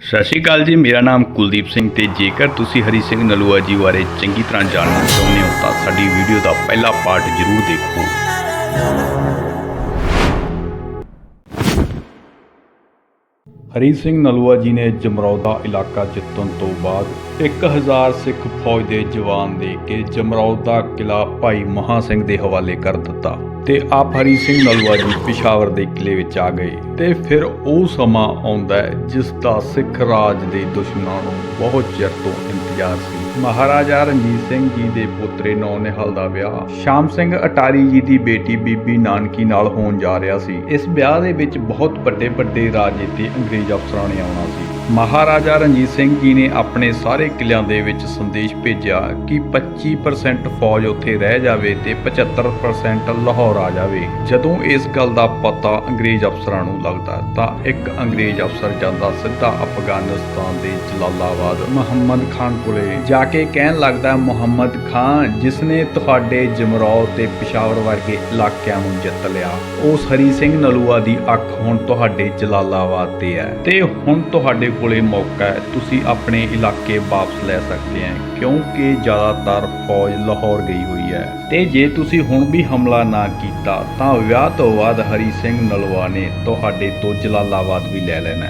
ਸਤਿ ਸ਼੍ਰੀ ਅਕਾਲ ਜੀ, ਮੇਰਾ ਨਾਮ ਕੁਲਦੀਪ ਸਿੰਘ ਤੇ ਜੇਕਰ ਤੁਸੀਂ ਹਰੀ ਸਿੰਘ ਨਲੂਆ ਜੀ ਬਾਰੇ ਚੰਗੀ ਤਰ੍ਹਾਂ ਜਾਣਨਾ ਚਾਹੁੰਦੇ ਹੋ ਤਾਂ ਸਾਡੀ ਵੀਡੀਓ ਦਾ ਪਹਿਲਾ ਪਾਰਟ ਜ਼ਰੂਰ ਦੇਖੋ। ਹਰੀ ਸਿੰਘ ਨਲੂਆ ਜੀ ਨੇ ਜਮਰੌਦਾ ਇਲਾਕਾ ਜਿੱਤਣ ਤੋਂ ਬਾਅਦ 1000 ਸਿੱਖ ਫੌਜ ਦੇ ਜਵਾਨ ਦੇ ਕੇ ਜਮਰੌਦਾ ਦਾ ਕਿਲਾ ਭਾਈ ਮਹਾ ਸਿੰਘ ਦੇ ਹਵਾਲੇ ਕਰ ਦਿੱਤਾ ਤੇ ਆਪ ਹਰੀ ਸਿੰਘ ਨਲੂਆ ਜੀ ਪਿਸ਼ਾਵਰ ਦੇ ਕਿਲੇ ਵਿੱਚ ਆ ਗਏ ਤੇ ਫਿਰ ਉਹ ਸਮਾਂ ਆਉਂਦਾ ਹੈ ਜਿਸ ਦਾ ਸਿੱਖ ਰਾਜ ਦੇ ਦੁਸ਼ਮਣਾਂ ਨੂੰ ਬਹੁਤ ਚਿਰ ਤੋਂ ਇੰਤਜ਼ਾਰ ਸੀ। ਮਹਾਰਾਜਾ ਰਣਜੀਤ ਸਿੰਘ ਜੀ ਦੇ ਪੋਤਰੇ ਨੌ ਨਿਹਾਲ ਦਾ ਵਿਆਹ। ਸ਼ਾਮ ਸਿੰਘ ਅਟਾਰੀ ਜੀ ਦੀ ਬੇਟੀ ਬੀਬੀ ਨਾਨਕੀ ਨਾਲ ਹੋਣ ਜਾ ਰਿਹਾ ਸੀ। ਇਸ ਵਿਆਹ ਦੇ ਵਿੱਚ ਬਹੁਤ ਵੱਡੇ ਵੱਡੇ ਰਾਜੇ ਅੰਗਰੇਜ਼ ਅਫਸਰਾਂ ਨੇ ਆਉਣਾ ਸੀ। ਮਹਾਰਾਜਾ ਰਣਜੀਤ ਸਿੰਘ ਜੀ ਨੇ ਆਪਣੇ ਸਾਰੇ ਕਿਲਿਆਂ ਦੇ ਵਿੱਚ ਸੰਦੇਸ਼ ਭੇਜਿਆ ਕਿ 25% ਫੌਜ ਉੱਥੇ ਰਹਿ ਜਾਵੇ ਤੇ 75% ਲਾਹੌਰ ਆ ਜਾਵੇ। ਜਦੋਂ ਇਸ ਗੱਲ ਦਾ ਪਤਾ ਅੰਗਰੇਜ਼ ਅਫਸਰਾਂ ਨੂੰ ਲੱਗਦਾ ਤਾਂ ਇੱਕ ਅੰਗਰੇਜ਼ ਅਫਸਰ ਜਾਂਦਾ ਸਿੱਧਾ ਅਫਗਾਨਿਸਤਾਨ ਦੇ ਜਲਾਲਾਬਾਦ ਮੁਹੰਮਦ ਖਾਨ ਕੋਲੇ। ਜਾ ਕੇ ਕਹਿਣ ਲੱਗਦਾ ਮੁਹੰਮਦ ਖਾਨ ਜਿਸ ਨੇ ਤੁਹਾਡੇ ਜਮਰੌਦ ਤੇ ਪਿਸ਼ਾਵਰ ਵਰਗੇ ਇਲਾਕਿਆਂ ਨੂੰ ਜਿੱਤ ਲਿਆ। ਉਸ ਹਰੀ ਸਿੰਘ ਨਲੂਆ ਦੀ ਅੱਖ ਹੁਣ ਤੁਹਾਡੇ ਜਲਾਲਾਬਾਦ ਤੇ ਹੈ। ਤੇ ਹੁਣ ਤੁਹਾਡੇ ਕੋਲੇ ਮੌਕਾ ਹੈ। ਤੁਸੀਂ ਆਪਣੇ ਇਲਾਕੇ ਵਾਪਸ ਲੈ ਸਕਦੇ ਹੋ, ਕਿਉਂਕਿ ਜ਼ਿਆਦਾਤਰ ਫੌਜ ਲਾਹੌਰ ਗਈ ਹੋਈ ਹੈ। ਤੇ ਜੇ ਤੁਸੀਂ ਹੁਣ ਵੀ ਹਮਲਾ ਨਾ ਕੀਤਾ, ਤਾਂ ਵਿਆਹ ਤੋਂ ਬਾਅਦ ਹਰੀ ਸਿੰਘ ਨਲੂਆ ਨੇ ਤੁਹਾਡੇ ਤੋਂ ਜਲਾਲਾਬਾਦ ਵੀ ਲੈ ਲੈਣਾ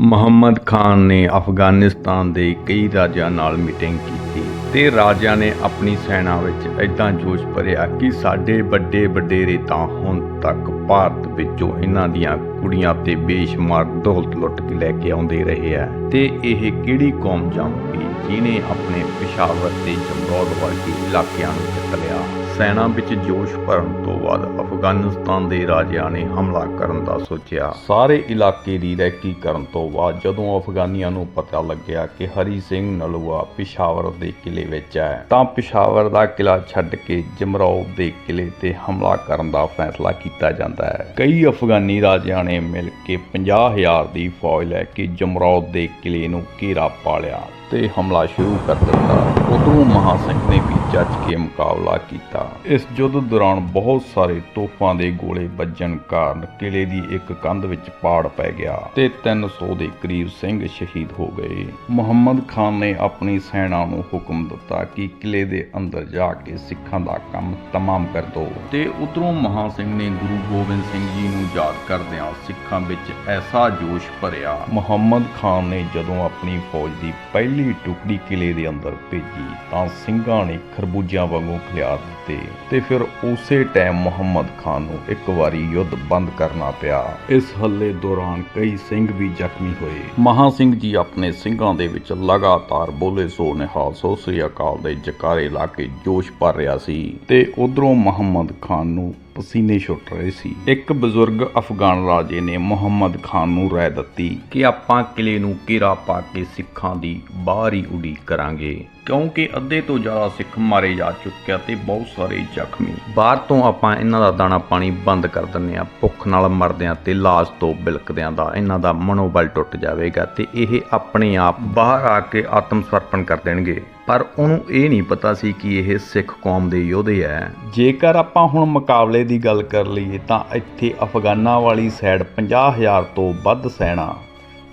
ਮੁਹੰਮਦ ਖਾਨ ਨੇ ਅਫਗਾਨਿਸਤਾਨ ਦੇ ਕਈ ਰਾਜਿਆਂ ਨਾਲ ਮੀਟਿੰਗ ਕੀਤੀ ਤੇ ਰਾਜਿਆਂ ਨੇ ਆਪਣੀ ਸੈਨਾ ਵਿੱਚ ਐਦਾਂ ਜੋਸ਼ ਭਰਿਆ ਕਿ ਸਾਡੇ ਵੱਡੇ ਵਡੇਰੇ ਤਾਂ ਹੁਣ ਤੱਕ ਭਾਰਤ ਵਿੱਚੋਂ ਇਹਨਾਂ ਦੀਆਂ ਕੁੜੀਆਂ ਤੇ ਬੇਸ਼ੁਮਾਰ ਦੌਲਤ ਲੁੱਟ ਕੇ ਲੈ ਕੇ ਆਉਂਦੇ ਰਹੇ ਆ। ਤੇ ਇਹ ਕਿਹੜੀ ਕੌਮ ਜੰਮੀ ਜਿਨੇ ਆਪਣੇ ਪਿਸ਼ਾਵਰ ਤੇ ਜਮਰੌਦ ਵਰਗੇ ਇਲਾਕਿਆਂ ਨੂੰ ਜਿੱਤ ਲਿਆ? ਸੈਨਾ ਵਿੱਚ ਜੋਸ਼ ਭਰਨ ਤੋਂ ਬਾਅਦ ਅਫਗਾਨਿਸਤਾਨ ਦੇ ਰਾਜਿਆਂ ਨੇ ਹਮਲਾ ਕਰਨ ਦਾ ਸੋਚਿਆ। ਸਾਰੇ ਇਲਾਕੇ ਦੀ ਰੈਕੀ ਕਰਨ ਤੋਂ ਬਾਅਦ ਜਦੋਂ ਅਫਗਾਨੀਆਂ ਨੂੰ ਪਤਾ ਲੱਗਿਆ ਕਿ ਹਰੀ ਸਿੰਘ ਨਲੂਆ ਪਿਸ਼ਾਵਰ ਦੇ ਕਿਲੇ ਵਿੱਚ ਹੈ, ਤਾਂ ਪਿਸ਼ਾਵਰ ਦਾ ਕਿਲਾ ਛੱਡ ਕੇ ਜਮਰੌਦ ਦੇ ਕਿਲੇ ਤੇ ਹਮਲਾ ਕਰਨ ਦਾ ਫੈਸਲਾ ਕੀਤਾ ਜਾਂਦਾ ਹੈ। ਕਈ ਅਫਗਾਨੀ ਰਾਜਿਆਂ ਨੇ ਮਿਲ ਕੇ 50000 ਦੀ ਫੌਜ ਲੈ ਕੇ ਜਮਰੌਦ ਦੇ ਕਿਲੇ ਨੂੰ ਘੇਰਾ ਪਾ ਲਿਆ। ਤੇ ਹਮਲਾ ਸ਼ੁਰੂ ਕਰ ਦਿੱਤਾ। ਉਦੋਂ ਮਹਾ ਸਿੰਘ ਨੇ ਵੀ ਜੱਜ ਕੇ ਮੁਕਾਬਲਾ ਕੀਤਾ। ਇਸ ਯੁੱਧ ਦੌਰਾਨ ਬਹੁਤ ਸਾਰੇ ਤੋਪਾਂ ਦੇ ਗੋਲੇ ਵੱਜਣ ਕਾਰਨ ਕਿਲੇ ਦੀ ਇੱਕ ਕੰਧ ਵਿੱਚ ਪਾੜ ਪੈ ਗਿਆ ਤੇ 300 ਦੇ ਕਰੀਬ ਸਿੰਘ ਸ਼ਹੀਦ ਹੋ ਗਏ। ਮੁਹੰਮਦ ਖਾਨ ਨੇ ਆਪਣੀ ਸੈਨਾ ਨੂੰ ਹੁਕਮ ਦਿੱਤਾ ਕਿ ਕਿਲੇ ਦੇ ਅੰਦਰ ਜਾ ਕੇ ਸਿੱਖਾਂ ਦਾ ਕੰਮ ਤਮਾਮ ਕਰ ਦਿਓ ਤੇ ਉਧਰੋਂ ਮਹਾ ਸਿੰਘ ਨੇ ਗੁਰੂ ਗੋਬਿੰਦ ਸਿੰਘ ਜੀ ਨੂੰ ਯਾਦ ਕਰਦਿਆਂ ਸਿੱਖਾਂ ਵਿੱਚ ਐਸਾ ਜੋਸ਼ ਭਰਿਆ। ਮੁਹੰਮਦ ਖਾਨ ਨੇ ਜਦੋਂ ਆਪਣੀ ਫੌਜ ਦੀ ਪਹਿਲੀ ਟੁਕੜੀ ਕਿਲੇ ਦੇ ਅੰਦਰ ਭੇਜੀ ਤਾਂ ਸਿੰਘਾਂ ਨੇ ਖਰਬੂਜਿਆਂ ਵਾਂਗੂ ਖਿਲਾਰ ਦਿੱਤੇ ਤੇ ਫਿਰ ਉਸੇ ਟਾਈਮ ਮੁਹੰਮਦ ਖਾਨ ਨੂੰ ਇੱਕ ਵਾਰੀ ਯੁੱਧ ਬੰਦ ਕਰਨਾ ਪਿਆ। ਇਸ ਹੱਲੇ ਦੌਰਾਨ ਕਈ ਸਿੰਘ ਵੀ ਜ਼ਖਮੀ ਹੋਏ। ਮਹਾ ਸਿੰਘ ਜੀ ਆਪਣੇ ਸਿੰਘਾਂ ਦੇ ਵਿੱਚ ਲਗਾਤਾਰ ਬੋਲੇ ਸੋ ਨਿਹਾਲ ਸੋ ਸ੍ਰੀ ਅਕਾਲ ਦੇ ਜਕਾਰੇ ਲਾ ਕੇ ਜੋਸ਼ ਭਰ ਰਿਹਾ ਸੀ ਤੇ ਉਧਰੋਂ ਮੁਹੰਮਦ ਖਾਨ ਨੂੰ ਪਸੀਨੇ ਛੁੱਟ ਰਹੇ ਸੀ। ਇੱਕ ਬਜ਼ੁਰਗ ਅਫਗਾਨ ਰਾਜੇ ਨੇ ਮੁਹੰਮਦ ਖਾਨ ਨੂੰ ਰਾਏ ਦਿੱਤੀ ਕਿ ਆਪਾਂ ਕਿਲੇ ਨੂੰ ਘੇਰਾ ਪਾ ਕੇ ਸਿੱਖਾਂ ਦੀ ਬਾਹਰੀ ਉਡੀਕ ਕਰਾਂਗੇ। ਕਿਉਂਕਿ ਅੱਧੇ ਤੋਂ ਜ਼ਿਆਦਾ ਸਿੱਖ ਮਾਰੇ ਜਾ ਚੁੱਕਿਆ ਅਤੇ ਬਹੁਤ ਸਾਰੇ ਜ਼ਖਮੀ। ਬਾਹਰ ਤੋਂ ਆਪਾਂ ਇਹਨਾਂ ਦਾ ਦਾਣਾ ਪਾਣੀ ਬੰਦ ਕਰ ਦਿੰਨੇ ਆ ਭੁੱਖ ਨਾਲ ਮਰਦਿਆਂ ਤੇ ਲਾਸ਼ ਤੋਂ ਬਿਲਕਦਿਆਂ ਦਾ ਇਹਨਾਂ ਦਾ ਮਨੋਬਲ ਟੁੱਟ ਜਾਵੇਗਾ ਤੇ ਇਹ ਆਪਣੇ ਆਪ ਬਾਹਰ ਆ ਕੇ ਆਤਮ ਸਮਰਪਣ ਕਰ ਦੇਣਗੇ। ਪਰ ਉਹਨੂੰ ਇਹ ਨਹੀਂ ਪਤਾ ਸੀ ਕਿ ਇਹ ਸਿੱਖ ਕੌਮ ਦੇ ਯੋਧੇ ਐ ਜੇਕਰ ਆਪਾਂ ਹੁਣ ਮੁਕਾਬਲੇ ਦੀ ਗੱਲ ਕਰ ਲਈਏ ਤਾਂ ਇੱਥੇ ਅਫਗਾਨਾਂ ਵਾਲੀ ਸਾਈਡ 50000 ਤੋਂ ਵੱਧ ਸੈਨਾ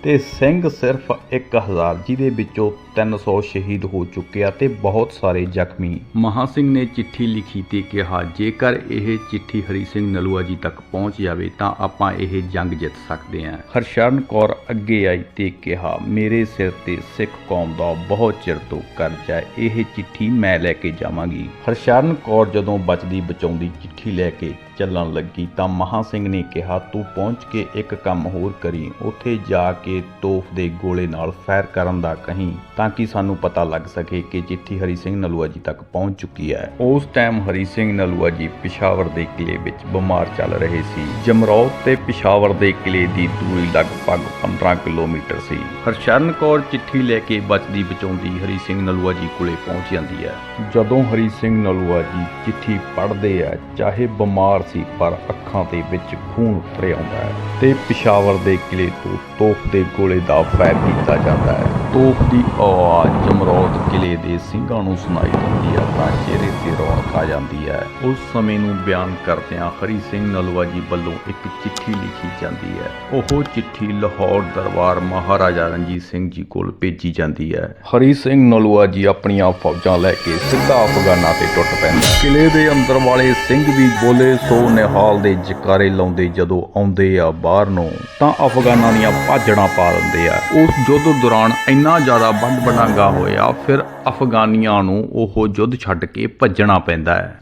ਤੇ ਸਿੰਘ ਸਿਰਫ 1000 ਜਿਹਦੇ ਵਿੱਚੋਂ 300 ਸ਼ਹੀਦ ਹੋ ਚੁੱਕੇ ਆ ਤੇ ਬਹੁਤ ਸਾਰੇ ਜ਼ਖਮੀ। ਮਹਾ ਸਿੰਘ ਨੇ ਚਿੱਠੀ ਲਿਖੀ ਤੇ ਕਿਹਾ, ਜੇਕਰ ਇਹ ਚਿੱਠੀ ਹਰੀ ਸਿੰਘ ਨਲੂਆ ਜੀ ਤੱਕ ਪਹੁੰਚ ਜਾਵੇ ਤਾਂ ਆਪਾਂ ਇਹ ਜੰਗ ਜਿੱਤ ਸਕਦੇ ਹਾਂ ਹਰਸ਼ਰਨ ਕੌਰ ਅੱਗੇ ਆਈ ਤੇ ਕਿਹਾ, ਮੇਰੇ ਸਿਰ ਤੇ ਸਿੱਖ ਕੌਮ ਦਾ ਬਹੁਤ ਚਿਰ ਤੋਂ ਕਰਜ਼ ਹੈ, ਇਹ ਚਿੱਠੀ ਮੈਂ ਲੈ ਕੇ ਜਾਵਾਂਗੀ। ਹਰਸ਼ਰਨ ਕੌਰ ਜਦੋਂ ਬਚਦੀ ਬਚਾਉਂਦੀ ਚਿੱਠੀ ਲੈ ਕੇ ਚੱਲਣ ਲੱਗੀ ਤਾਂ ਮਹਾ ਸਿੰਘ ਨੇ ਕਿਹਾ, ਤੂੰ ਪਹੁੰਚ ਕੇ ਇੱਕ ਕੰਮ ਹੋਰ ਕਰੀ। ਉੱਥੇ ਜਾ ਕੇ ਤੋਫ ਦੇ ਗੋਲੇ ਨਾਲ ਫਾਇਰ ਕਰਨ ਦਾ ਕਹੀਂ ਤਾਂ ਕਿ ਸਾਨੂੰ ਪਤਾ ਲੱਗ ਸਕੇ ਕਿ ਚਿੱਠੀ ਹਰੀ ਸਿੰਘ ਨਲੂਆ ਜੀ ਤੱਕ ਪਹੁੰਚ ਚੁੱਕੀ ਹੈ। ਉਸ ਟਾਈਮ ਹਰੀ ਸਿੰਘ ਨਲੂਆ ਜੀ ਪਿਸ਼ਾਵਰ ਦੇ ਕਿਲੇ ਵਿੱਚ ਬਿਮਾਰ ਚੱਲ ਰਹੇ ਸੀ। ਜਮਰੌਤ ਤੇ ਪਿਸ਼ਾਵਰ ਦੇ ਕਿਲੇ ਦੀ ਦੂਰੀ ਲਗਭਗ 15 ਕਿਲੋਮੀਟਰ ਸੀ। ਹਰਸ਼ਰਨ ਕੌਰ ਚਿੱਠੀ ਲੈ ਕੇ ਬਚਦੀ ਬਚਾਉਂਦੀ ਹਰੀ ਸਿੰਘ ਨਲੂਆ ਜੀ ਕੋਲੇ ਪਹੁੰਚ ਜਾਂਦੀ ਹੈ। ਜਦੋਂ ਹਰੀ ਸਿੰਘ ਨਲੂਆ ਜੀ ਚਿੱਠੀ ਪੜ੍ਹਦੇ ਆ, ਚਾਹੇ ਬਿਮਾਰ ਸੀ, ਪਰ ਅੱਖਾਂ ਦੇ ਵਿੱਚ ਖੂਨ ਉਤਰ ਆਉਂਦਾ ਹੈ ਤੇ ਪਿਸ਼ਾਵਰ ਦੇ ਕਿਲੇ ਤੋਂ ਤੋਪ ਦੇ ਗੋਲੇ ਦਾ ਫਾਇਰ ਕੀਤਾ ਜਾਂਦਾ ਹੈ। ਤੋਪ ਦੀ ਆਵਾਜ਼ ਜਮਰੌਦ ਕਿਲੇ ਦੇ ਸਿੰਘਾਂ ਨੂੰ ਸੁਣਾਈ ਦਿੰਦੀ ਹੈ ਤਾਂ ਚਿਹਰੇ ਤੇ ਰੌਣਕ ਆ ਜਾਂਦੀ ਹੈ। ਉਸ ਸਮੇਂ ਨੂੰ ਬਿਆਨ ਕਰਦਿਆਂ ਹਰੀ ਸਿੰਘ ਨਲੂਆ ਜੀ ਵੱਲੋਂ ਇੱਕ ਚਿੱਠੀ ਲਿਖੀ ਜਾਂਦੀ ਹੈ। ਉਹ ਚਿੱਠੀ ਲਾਹੌਰ ਦਰਬਾਰ ਮਹਾਰਾਜਾ ਰਣਜੀਤ ਸਿੰਘ ਜੀ ਕੋਲ ਭੇਜੀ ਜਾਂਦੀ ਹੈ। ਹਰੀ ਸਿੰਘ ਨਲੂਆ ਜੀ ਆਪਣੀਆਂ ਫੌਜਾਂ ਲੈ ਕੇ ਸਿੱਧਾ ਅਫਗਾਨਾ ਤੇ ਟੁੱਟ ਪੈਂਦਾ ਕਿਲੇ ਦੇ ਅੰਦਰ ਵਾਲੇ ਸਿੰਘ ਵੀ ਬੋਲੇ ਸੋ ਨਿਹਾਲ ਦੇ ਜਕਾਰੇ ਲਾਉਂਦੇ ਜਦੋਂ ਆਉਂਦੇ ਆ ਬਾਹਰ ਨੂੰ, ਤਾਂ ਅਫਗਾਨਾਂ ਦੀਆਂ ਭਾਜੜਾਂ ਪਾ ਦਿੰਦੇ ਆ। ਉਸ ਯੁੱਧ ਦੌਰਾਨ ਇੰਨਾ ਜ਼ਿਆਦਾ ਬੰਦ ਵਡਾਂਗਾ ਹੋਇਆ, ਫਿਰ ਅਫਗਾਨੀਆਂ ਨੂੰ ਉਹ ਯੁੱਧ ਛੱਡ ਕੇ ਭੱਜਣਾ ਪੈਂਦਾ ਹੈ।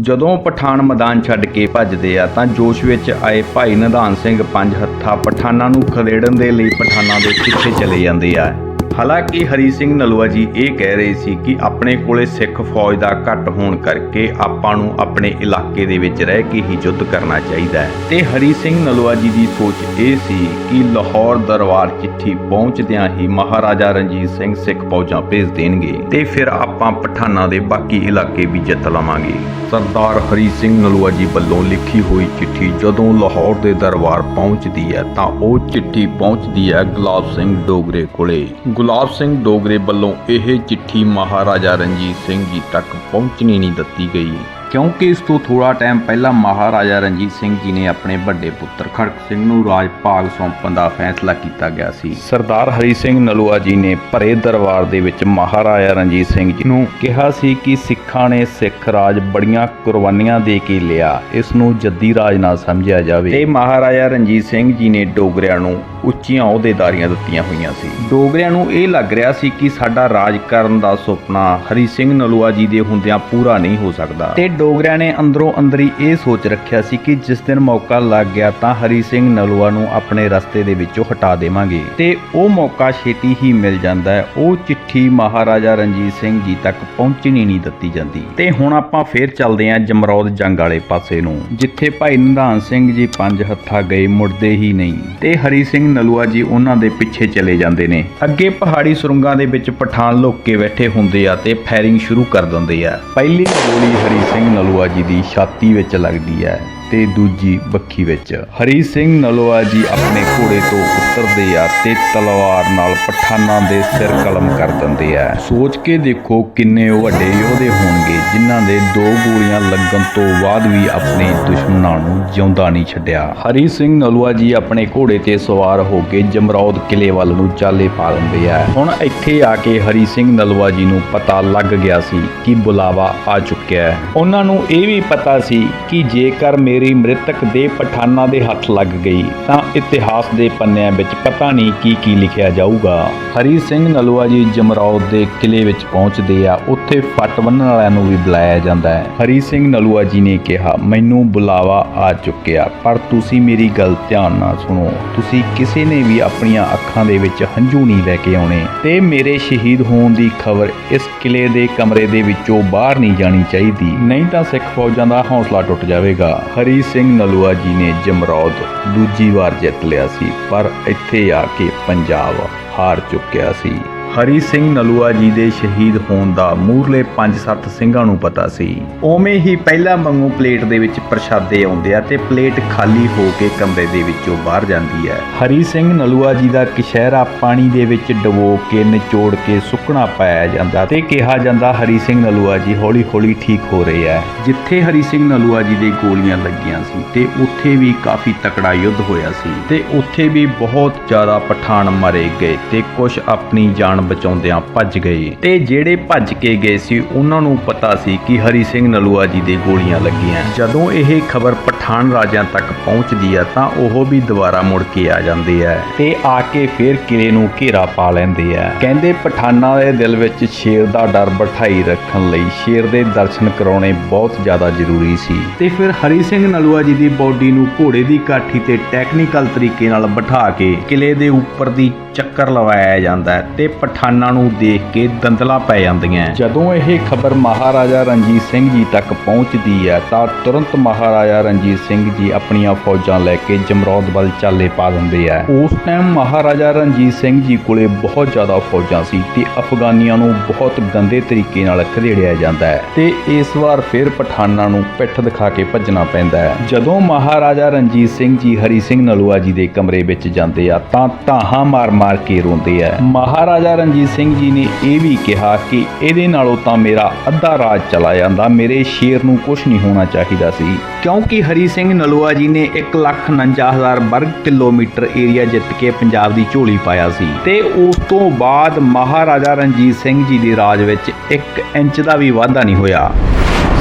ਜਦੋਂ ਪਠਾਨ ਮੈਦਾਨ ਛੱਡ ਕੇ ਭੱਜਦੇ ਆ, ਤਾਂ ਜੋਸ਼ ਵਿੱਚ ਆਏ ਭਾਈ ਨਿਧਾਨ ਸਿੰਘ ਪੰਜ ਹੱਥਾਂ ਪਠਾਨਾਂ ਨੂੰ ਖਦੇੜਨ ਦੇ ਲਈ ਪਠਾਨਾਂ ਦੇ ਪਿੱਛੇ ਚਲੇ ਜਾਂਦੇ ਆ। ਹਾਲਾਂਕਿ ਹਰੀ ਸਿੰਘ ਨਲੂਆ ਜੀ ਇਹ ਕਹਿ ਰਹੇ ਸੀ ਕਿ ਆਪਣੇ ਕੋਲੇ ਸਿੱਖ ਫੌਜ ਦਾ ਘੱਟ ਹੋਣ ਕਰਕੇ ਆਪਾਂ ਨੂੰ ਆਪਣੇ ਇਲਾਕੇ ਦੇ ਵਿੱਚ ਰਹਿ ਕੇ ਹੀ ਯੁੱਧ ਕਰਨਾ ਚਾਹੀਦਾ ਹੈ। ਤੇ ਹਰੀ ਸਿੰਘ ਨਲੂਆ ਜੀ ਦੀ ਸੋਚ ਇਹ ਸੀ ਕਿ ਲਾਹੌਰ ਦਰਬਾਰ ਚਿੱਠੀ ਪਹੁੰਚਦਿਆਂ ਹੀ ਮਹਾਰਾਜਾ ਰਣਜੀਤ ਸਿੰਘ ਸਿੱਖ ਫੌਜਾਂ ਭੇਜ ਦੇਣਗੇ ਤੇ ਫਿਰ ਆਪਾਂ ਪਠਾਨਾਂ ਦੇ ਬਾਕੀ ਇਲਾਕੇ ਵੀ ਜਿੱਤ ਲਵਾਂਗੇ। ਸਰਦਾਰ ਹਰੀ ਸਿੰਘ ਨਲੂਆ ਜੀ ਵੱਲੋਂ ਲਿਖੀ ਹੋਈ ਚਿੱਠੀ ਜਦੋਂ ਲਾਹੌਰ ਦੇ ਦਰਬਾਰ ਪਹੁੰਚਦੀ ਹੈ ਤਾਂ ਉਹ ਚਿੱਠੀ ਪਹੁੰਚਦੀ ਹੈ ਗੁਲਾਬ ਸਿੰਘ ਡੋਗਰੇ ਕੋਲੇ। ਗੁਲਾਬ ਸਿੰਘ ਡੋਗਰੇ ਵੱਲੋਂ ਇਹ ਚਿੱਠੀ ਮਹਾਰਾਜਾ ਰਣਜੀਤ ਸਿੰਘ ਜੀ ਤੱਕ ਪਹੁੰਚਣੀ ਨਹੀਂ ਦਿੱਤੀ ਗਈ। ਕਿਉਂਕਿ ਇਸ ਤੋਂ ਥੋੜਾ ਟਾਈਮ ਪਹਿਲਾਂ ਮਹਾਰਾਜਾ ਰਣਜੀਤ ਸਿੰਘ ਜੀ ਨੇ ਆਪਣੇ ਵੱਡੇ ਪੁੱਤਰ ਖੜਕ ਸਿੰਘ ਨੂੰ ਰਾਜ ਭਾਗ ਸੌਂਪਣ ਦਾ ਫੈਸਲਾ ਕੀਤਾ ਗਿਆ ਸੀ। ਸਰਦਾਰ ਹਰੀ ਸਿੰਘ ਨਲੂਆ ਜੀ ਨੇ ਭਰੇ ਦਰਬਾਰ ਦੇ ਵਿੱਚ ਮਹਾਰਾਜਾ ਰਣਜੀਤ ਸਿੰਘ ਜੀ ਨੂੰ ਕਿਹਾ ਸੀ ਕਿ ਸਿੱਖਾਂ ਨੇ ਸਿੱਖ ਰਾਜ ਬੜੀਆਂ ਕੁਰਬਾਨੀਆਂ ਦੇ ਕੇ ਲਿਆ। ਇਸ ਨੂੰ ਜੱਦੀ ਰਾਜ ਨਾ ਸਮਝਿਆ ਜਾਵੇ। ਤੇ ਮਹਾਰਾਜਾ ਰਣਜੀਤ ਸਿੰਘ ਜੀ ਨੇ ਡੋਗਰਿਆਂ ਨੂੰ ਉੱਚੀਆਂ ਅਹੁਦੇਦਾਰੀਆਂ ਦਿੱਤੀਆਂ ਹੋਈਆਂ ਸੀ। ਡੋਗਰਿਆਂ ਨੂੰ ਇਹ ਲੱਗ ਰਿਹਾ ਸੀ ਕਿ ਸਾਡਾ ਰਾਜ ਕਰਨ ਦਾ ਸੁਪਨਾ ਹਰੀ ਸਿੰਘ ਨਲੂਆ ਜੀ ਦੇ ਹੁੰਦਿਆਂ ਪੂਰਾ ਨਹੀਂ ਹੋ ਸਕਦਾ। ਤੇ ਡੋਗਰਿਆਂ ਨੇ ਅੰਦਰੋਂ ਅੰਦਰੀ ਇਹ ਸੋਚ ਰੱਖਿਆ ਸੀ ਕਿ ਜਿਸ ਦਿਨ ਮੌਕਾ ਲੱਗ ਗਿਆ ਤਾਂ ਹਰੀ ਸਿੰਘ ਨਲੂਆ ਨੂੰ ਆਪਣੇ ਰਸਤੇ ਦੇ ਵਿੱਚੋਂ ਹਟਾ ਦੇਵਾਂਗੇ। ਤੇ ਉਹ ਮੌਕਾ ਛੇਤੀ ਹੀ ਮਿਲ ਜਾਂਦਾ ਹੈ। ਉਹ ਚਿੱਠੀ ਮਹਾਰਾਜਾ ਰਣਜੀਤ ਸਿੰਘ ਜੀ ਤੱਕ ਪਹੁੰਚਣੀ ਨਹੀਂ ਦਿੱਤੀ ਜਾਂਦੀ। ਤੇ ਹੁਣ ਆਪਾਂ ਫੇਰ ਚੱਲਦੇ ਹਾਂ ਜਮਰੌਦ ਜੰਗ ਵਾਲੇ ਪਾਸੇ ਨੂੰ, ਜਿੱਥੇ ਭਾਈ ਨਿਧਾਨ ਸਿੰਘ ਜੀ ਪੰਜ ਹੱਥਾਂ ਗਏ, ਮੁੜਦੇ ਹੀ ਨਹੀਂ। ਤੇ ਹਰੀ ਸਿੰਘ ਨਲੂਆ ਜੀ ਉਹਨਾਂ ਦੇ ਪਿੱਛੇ ਚਲੇ ਜਾਂਦੇ ਨੇ। ਅੱਗੇ ਪਹਾੜੀ ਸੁਰੰਗਾਂ ਦੇ ਵਿੱਚ ਪਠਾਨ ਲੁੱਕ ਕੇ ਬੈਠੇ ਹੁੰਦੇ ਆ ਤੇ ਫਾਇਰਿੰਗ ਸ਼ੁਰੂ ਕਰ ਦਿੰਦੇ ਆ। ਪਹਿਲੀ ਗੋਲੀ ਹਰੀ ਸਿੰਘ ਨਲੂਆ ਜੀ ਦੀ ਛਾਤੀ ਵਿੱਚ ਲੱਗਦੀ ਹੈ। ਤੇ ਦੂਜੀ ਬੱਖੀ ਵਿੱਚ। ਹਰੀ ਸਿੰਘ ਨਲੂਆ ਜੀ ਆਪਣੇ ਘੋੜੇ ਤੋਂ ਉਤਰਦੇ ਆ ਤੇ ਤਲਵਾਰ ਨਾਲ ਪਠਾਨਾਂ ਦੇ ਸਿਰ ਕਲਮ ਕਰ ਦਿੰਦੇ ਆ। ਸੋਚ ਕੇ ਦੇਖੋ ਕਿੰਨੇ ਵੱਡੇ ਯੋਧੇ ਹੋਣਗੇ, ਜਿਨ੍ਹਾਂ ਦੇ ਦੋ ਗੋਲੀਆਂ ਲੱਗਣ ਤੋਂ ਬਾਅਦ ਵੀ ਆਪਣੇ ਦੁਸ਼ਮਣਾਂ ਨੂੰ ਜਿਉਂਦਾ ਨਹੀਂ ਛੱਡਿਆ। ਹਰੀ ਸਿੰਘ ਨਲੂਆ ਜੀ ਆਪਣੇ ਘੋੜੇ ਤੇ ਸਵਾਰ ਹੋ ਕੇ ਜਮਰੌਦ ਕਿਲੇ ਵੱਲ ਨੂੰ ਚਾਲੇ ਪਾ ਦਿੰਦੇ ਆ। ਹੁਣ ਇੱਥੇ ਆ ਕੇ ਹਰੀ ਸਿੰਘ ਨਲੂਆ ਜੀ ਨੂੰ ਪਤਾ ਲੱਗ ਗਿਆ ਸੀ ਕਿ ਬੁਲਾਵਾ ਆ ਚੁੱਕਿਆ ਹੈ। ਉਹਨਾਂ ਨੂੰ ਇਹ ਵੀ ਪਤਾ ਸੀ ਕਿ ਜੇਕਰ ਮੇਰੇ ਮ੍ਰਿਤਕ ਦੇ ਪਠਾਨਾਂ ਦੇ ਹੱਥ ਲੱਗ ਗਈ, ਤਾਂ ਇਤਿਹਾਸ ਦੇ ਪੰਨਿਆਂ ਵਿੱਚ ਪਤਾ ਨਹੀਂ ਕੀ ਕੀ ਲਿਖਿਆ ਜਾਊਗਾ। ਹਰੀ ਸਿੰਘ ਨਲੂਆ ਜੀ ਜਮਰੌਦ ਦੇ ਕਿਲੇ ਵਿੱਚ ਪਹੁੰਚਦੇ ਆ, ਉੱਥੇ ਫੱਟ ਬੰਨਣ ਵਾਲਿਆਂ ਨੂੰ ਵੀ ਬੁਲਾਇਆ ਜਾਂਦਾ ਹੈ। ਹਰੀ ਸਿੰਘ ਨਲੂਆ ਜੀ ਨੇ ਕਿਹਾ, ਮੈਨੂੰ ਬੁਲਾਵਾ ਆ ਚੁੱਕਿਆ, ਪਰ ਤੁਸੀਂ ਮੇਰੀ ਗੱਲ ਧਿਆਨ ਨਾਲ ਸੁਣੋ। ਤੁਸੀਂ ਕਿਸੇ ਨੇ ਵੀ ਆਪਣੀਆਂ ਅੱਖਾਂ ਦੇ ਵਿੱਚ ਹੰਝੂ ਨਹੀਂ ਲੈ ਕੇ ਆਉਣੇ। ਤੇ ਮੇਰੇ ਸ਼ਹੀਦ ਹੋਣ ਦੀ ਖਬਰ ਇਸ ਕਿਲੇ ਦੇ ਕਮਰੇ ਦੇ ਵਿੱਚੋਂ ਬਾਹਰ ਨਹੀਂ ਜਾਣੀ ਚਾਹੀਦੀ। ਨਹੀਂ ਤਾਂ ਸਿੱਖ ਫੌਜਾਂ ਦਾ ਹੌਸਲਾ ਟੁੱਟ ਜਾਵੇਗਾ। ਹਰੀ ਸਿੰਘ ਨਲੂਆ ਜੀ ਨੇ ਜਮਰੌਦ ਦੂਜੀ ਵਾਰ ਜਿੱਤ ਲਿਆ ਸੀ, ਪਰ ਇੱਥੇ ਆ ਕੇ ਪੰਜਾਬ ਹਾਰ ਚੁੱਕਿਆ ਸੀ। ਹਰੀ ਸਿੰਘ ਨਲੂਆ ਜੀ ਦੇ ਸ਼ਹੀਦ ਹੋਣ ਦਾ ਮੂਰਲੇ 5-7 ਸਿੰਘਾਂ ਨੂੰ ਪਤਾ ਸੀ। ਉਵੇਂ ਹੀ ਪਹਿਲਾਂ ਮੰਗੂ ਪਲੇਟ ਦੇ ਵਿੱਚ ਪ੍ਰਸ਼ਾਦੇ ਆਉਂਦੇ ਆ ਤੇ ਪਲੇਟ ਖਾਲੀ ਹੋ ਕੇ ਕਮਰੇ ਦੇ ਵਿੱਚੋਂ ਬਾਹਰ ਜਾਂਦੀ ਹੈ। ਹਰੀ ਸਿੰਘ ਨਲੂਆ ਜੀ ਦਾ ਕਿਸ਼ਹਿਰਾ ਪਾਣੀ ਦੇ ਵਿੱਚ ਡਬੋ ਕੇ ਨਿਚੋੜ ਕੇ ਸੁੱਕਣਾ ਪਾਇਆ ਜਾਂਦਾ ਤੇ ਕਿਹਾ ਜਾਂਦਾ ਹਰੀ ਸਿੰਘ ਨਲੂਆ ਜੀ ਹੌਲੀ-ਹੌਲੀ ਠੀਕ ਹੋ ਰਹੇ ਆ। ਜਿੱਥੇ ਹਰੀ ਸਿੰਘ ਨਲੂਆ ਜੀ ਦੇ ਗੋਲੀਆਂ ਲੱਗੀਆਂ ਸੀ ਤੇ ਉੱਥੇ ਵੀ ਕਾਫੀ ਤਕੜਾ ਯੁੱਧ ਹੋਇਆ ਸੀ ਤੇ ਉੱਥੇ ਵੀ ਬਹੁਤ ਜ਼ਿਆਦਾ ਪਠਾਨ ਮਾਰੇ ਗਏ ਤੇ ਕੁਝ ਆਪਣੀ ਜਾਨ ਬਚਾਉਂਦਿਆਂ ਭੱਜ ਗਏ। ਤੇ ਜਿਹੜੇ ਭੱਜ ਕੇ ਗਏ ਸੀ, ਉਹਨਾਂ ਨੂੰ ਪਤਾ ਸੀ ਕਿ ਹਰੀ ਸਿੰਘ ਨਲੂਆ ਜੀ ਦੇ ਗੋਲੀਆਂ ਲੱਗੀਆਂ। ਜਦੋਂ ਇਹ ਖਬਰ ਪਠਾਨ ਰਾਜਿਆਂ ਤੱਕ ਪਹੁੰਚਦੀ ਆ, ਤਾਂ ਉਹ ਵੀ ਦੁਬਾਰਾ ਮੁੜ ਕੇ ਆ ਜਾਂਦੇ ਆ ਤੇ ਆ ਕੇ ਫੇਰ ਕਿਲੇ ਨੂੰ ਘੇਰਾ ਪਾ ਲੈਂਦੇ ਆ। ਕਹਿੰਦੇ ਪਠਾਨਾਂ ਦੇ ਦਿਲ ਵਿੱਚ ਸ਼ੇਰ ਦਾ ਡਰ ਬਿਠਾਈ ਰੱਖਣ ਲਈ ਸ਼ੇਰ ਦੇ ਦਰਸ਼ਨ ਕਰਾਉਣੇ ਬਹੁਤ ਜ਼ਿਆਦਾ ਜ਼ਰੂਰੀ ਸੀ। ਤੇ ਫਿਰ ਹਰੀ ਸਿੰਘ ਨਲੂਆ ਜੀ ਦੀ ਬੋਡੀ ਨੂੰ ਘੋੜੇ ਦੀ ਕਾਠੀ ਤੇ ਟੈਕਨੀਕਲ ਤਰੀਕੇ ਨਾਲ ਬਿਠਾ ਕੇ ਕਿਲੇ ਦੇ ਉੱਪਰ ਦੀ ਚੱਕਰ ਲਵਾਇਆ ਜਾਂਦਾ ਹੈ ਤੇ ਪਠਾਨਾਂ ਨੂੰ ਦੇਖ ਕੇ ਦੰਦਲਾਂ ਪੈ ਜਾਂਦੀਆਂ ਜਦੋਂ ਇਹ ਖਬਰ ਮਹਾਰਾਜਾ ਰਣਜੀਤ ਸਿੰਘ ਜੀ ਤੱਕ ਪਹੁੰਚਦੀ ਹੈ ਤਾਂ ਤੁਰੰਤ ਮਹਾਰਾਜਾ ਰਣਜੀਤ ਸਿੰਘ ਜੀ ਆਪਣੀਆਂ ਫੌਜਾਂ ਲੈ ਕੇ ਜਮਰੌਦ ਵੱਲ ਚਾਲੇ ਪਾ ਦਿੰਦੇ ਆ ਉਸ ਟਾਈਮ ਮਹਾਰਾਜਾ ਰਣਜੀਤ ਸਿੰਘ ਜੀ ਕੋਲੇ ਬਹੁਤ ਜ਼ਿਆਦਾ ਫੌਜਾਂ ਸੀ ਤੇ ਅਫਗਾਨੀਆਂ ਨੂੰ ਬਹੁਤ ਗੰਦੇ ਤਰੀਕੇ ਨਾਲ ਖਦੇੜਿਆ ਜਾਂਦਾ ਹੈ ਤੇ ਇਸ ਵਾਰ ਫਿਰ ਪਠਾਨਾਂ ਨੂੰ ਪਿੱਠ ਦਿਖਾ ਕੇ ਭੱਜਣਾ ਪੈਂਦਾ ਹੈ ਜਦੋਂ ਮਹਾਰਾਜਾ ਰਣਜੀਤ ਸਿੰਘ ਜੀ ਹਰੀ ਸਿੰਘ ਨਲੂਆ ਜੀ ਦੇ ਕਮਰੇ ਵਿੱਚ ਜਾਂਦੇ ਆ, ਤਾਂ ਧਾਹਾਂ ਮਾਰ-ਮਾਰ ਕੇ ਰੋਂਦੇ ਆ ਮਹਾਰਾਜਾ ਰਣਜੀਤ ਸਿੰਘ ਜੀ ਨੇ ਇਹ ਵੀ ਕਿਹਾ ਕਿ ਇਹਦੇ ਨਾਲੋਂ ਤਾਂ ਮੇਰਾ ਅੱਧਾ ਰਾਜ ਚਲਾ ਜਾਂਦਾ, ਮੇਰੇ ਸ਼ੇਰ ਨੂੰ ਕੁਝ ਨਹੀਂ ਹੋਣਾ ਚਾਹੀਦਾ ਸੀ। ਕਿਉਂਕਿ ਹਰੀ ਸਿੰਘ ਨਲੂਆ ਜੀ ਨੇ 149000 ਵਰਗ ਕਿਲੋਮੀਟਰ ਏਰੀਆ ਜਿੱਤ ਕੇ ਪੰਜਾਬ ਦੀ ਝੋਲੀ ਪਾਇਆ ਸੀ। ਤੇ ਉਸ ਤੋਂ ਬਾਅਦ ਮਹਾਰਾਜਾ ਰਣਜੀਤ ਸਿੰਘ ਜੀ ਦੇ ਰਾਜ ਵਿੱਚ 1 ਇੰਚ ਦਾ ਵੀ ਵਾਧਾ ਨਹੀਂ ਹੋਇਆ।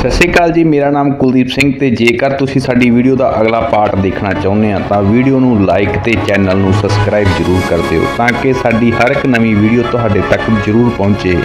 ਸਤਿ ਸ਼੍ਰੀ ਅਕਾਲ ਜੀ, ਮੇਰਾ ਨਾਮ ਕੁਲਦੀਪ ਸਿੰਘ ਤੇ ਜੇਕਰ ਤੁਸੀਂ ਸਾਡੀ ਵੀਡੀਓ ਦਾ ਅਗਲਾ ਪਾਰਟ ਦੇਖਣਾ ਚਾਹੁੰਦੇ ਆ, ਤਾਂ ਵੀਡੀਓ ਨੂੰ ਲਾਈਕ ਤੇ ਚੈਨਲ ਨੂੰ ਸਬਸਕ੍ਰਾਈਬ ਜ਼ਰੂਰ ਕਰ ਦਿਓ, ਤਾਂ ਕਿ ਸਾਡੀ ਹਰ ਇੱਕ ਨਵੀਂ ਵੀਡੀਓ ਤੁਹਾਡੇ ਤੱਕ ਜ਼ਰੂਰ ਪਹੁੰਚੇ।